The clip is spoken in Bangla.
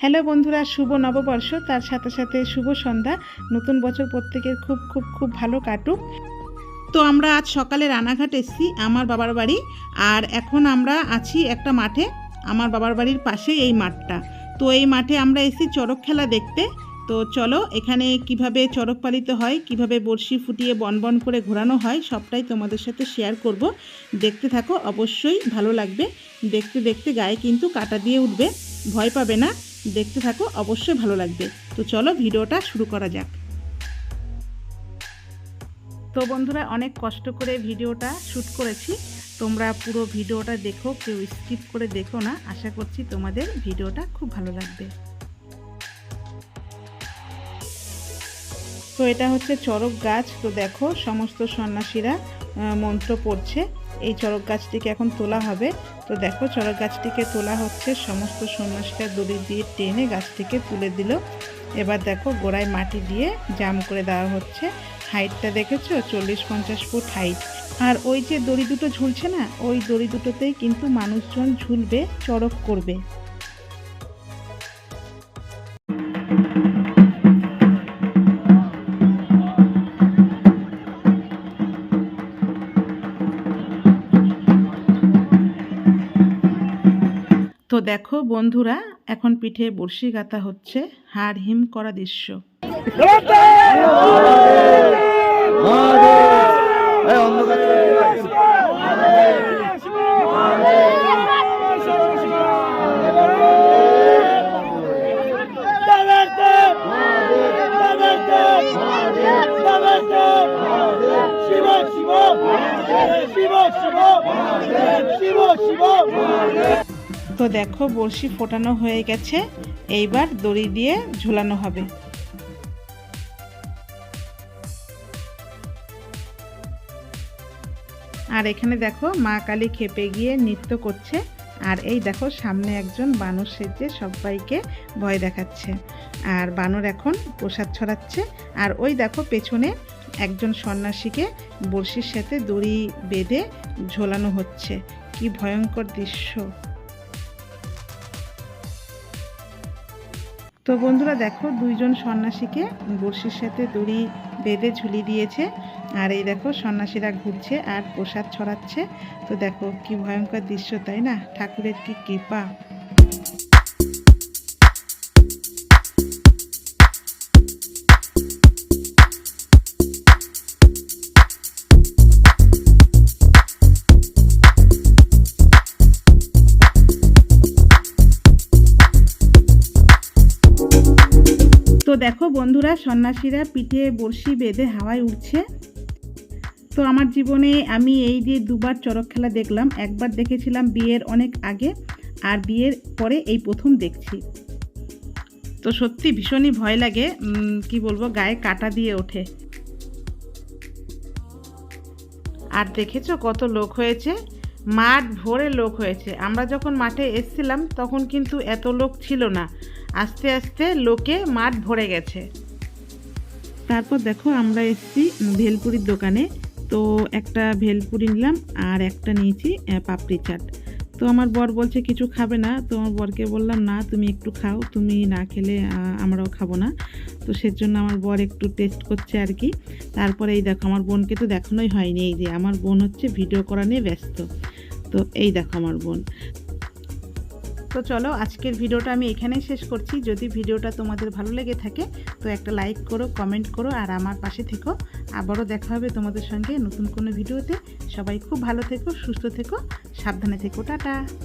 হ্যালো বন্ধুরা, শুভ নববর্ষ। তার সাথে সাথে শুভ সন্ধ্যা। নতুন বছর প্রত্যেকের খুব খুব খুব ভালো কাটুক। তো আমরা আজ সকালে রানাঘাট এসেছি, আমার বাবার বাড়ি। আর এখন আমরা আছি একটা মাঠে, আমার বাবার বাড়ির পাশেই এই মাঠটা। তো এই মাঠে আমরা এসেছি চড়ক খেলা দেখতে। তো চলো, এখানে কীভাবে চড়ক পালিত হয়, কীভাবে বড়শি ফুটিয়ে বনবন করে ঘোরানো হয়, সবটাই তোমাদের সাথে শেয়ার করব। দেখতে থাকো, অবশ্যই ভালো লাগবে। দেখতে দেখতে গায়ে কিন্তু কাটা দিয়ে উঠবে, ভয় পাবে না। দেখতে থাকো, অবশ্যই ভালো লাগবে। তো চলো, ভিডিওটা শুরু করা যাক। তো বন্ধুরা, অনেক কষ্ট করে ভিডিওটা শ্যুট করেছি। তোমরা পুরো ভিডিওটা দেখো, কেউ স্কিপ করে দেখো না। আশা করছি তোমাদের ভিডিওটা খুব ভালো লাগবে। তো এটা হচ্ছে চড়ক গাছ। তো দেখো, সমস্ত সন্ন্যাসীরা মন্ত্র পড়ছে। এই চড়ক গাছটিকে এখন তোলা হবে। তো দেখো, চড়ক গাছটিকে তোলা হচ্ছে। সমস্ত সন্ন্যাসীরা দড়ি দিয়ে টেনে গাছটিকে তুলে দিল। এবার দেখো, গোড়ায় মাটি দিয়ে জাম করে দেওয়া হচ্ছে। হাইটটা দেখেছ? চল্লিশ পঞ্চাশ ফুট হাইট। আর ওই যে দড়ি দুটো ঝুলছে না, ওই দড়ি দুটোতেই কিন্তু মানুষজন ঝুলবে, চড়ক করবে। তো দেখো বন্ধুরা এখন পিঠে বড়শি গাঁথা হচ্ছে হাড় হিম করা দৃশ্য তো দেখো, বড়শি ফোটানো হয়ে গেছে। এইবার দড়ি দিয়ে ঝোলানো হবে। আর এখানে দেখো, মা কালী খেপে গিয়ে নৃত্য করছে। আর এই দেখো, সামনে একজন বানর সেজে সবাইকে ভয় দেখাচ্ছে। আর বানর এখন প্রসাদ ছড়াচ্ছে। আর ওই দেখো, পেছনে একজন সন্ন্যাসীকে বড়শির সাথে দড়ি বেঁধে ঝোলানো হচ্ছে। কি ভয়ঙ্কর দৃশ্য। তো বন্ধুরা দেখো, দুইজন সন্ন্যাসীকে বড়শির সাথে দড়ি বেঁধে ঝুলি দিয়েছে। আর এই দেখো, সন্ন্যাসীরা ঘুরছে আর প্রসাদ ছড়াচ্ছে। তো দেখো, কি ভয়ঙ্কর দৃশ্য, তাই না? ঠাকুরের কি কৃপা। তো দেখো বন্ধুরা, সন্ন্যাসীরা পিঠে বড়শি বেঁধে হাওয়ায় উঠছে তো আমার জীবনে আমি এই যে দুবার চড়ক খেলা দেখলাম, একবার দেখেছিলাম বিয়ের অনেক আগে, আর বিয়ের পরে এই প্রথম দেখছি। তো সত্যি ভীষণই ভয় লাগে কি বলব, গায়ে কাটা দিয়ে ওঠে। আর দেখেছ কত লোক হয়েছে? মাঠ ভরে লোক হয়েছে। আমরা যখন মাঠে এসছিলাম, তখন কিন্তু এত লোক ছিল না। আস্তে আস্তে লোকে মাঠ ভরে গেছে। তারপর দেখো আমরা এসেছি ভেলপুরির দোকানে। তো একটা ভেলপুরি নিলাম আর একটা নিয়েছি পাপড়ি চাট। তো আমার বর বলছে, কিছু খাবে না। তো আমার বরকে বললাম, না, তুমি একটু খাও। তুমি না খেলে আমরাও খাব না। তো সেজন্য আমার বর একটু টেস্ট করছে আর কি। তারপরে এই দেখো, আমার বোনকে তো দেখানোই হয়নি। এই যে আমার বোন হচ্ছে ভিডিও করা নিয়ে ব্যস্ত। তো এই দেখো আমার বোন। তো চলো আজকের ভিডিওটা আমি এখানেই শেষ করছি। যদি ভিডিওটা তোমাদের ভালো লেগে থাকে, তো একটা লাইক করো, কমেন্ট করো, আর আমার পাশে থেকো। আবারও দেখা হবে তোমাদের সঙ্গে নতুন কোনো ভিডিওতে। সবাই খুব ভালো থেকো, সুস্থ থেকো, সাবধানে থেকো, টাটা।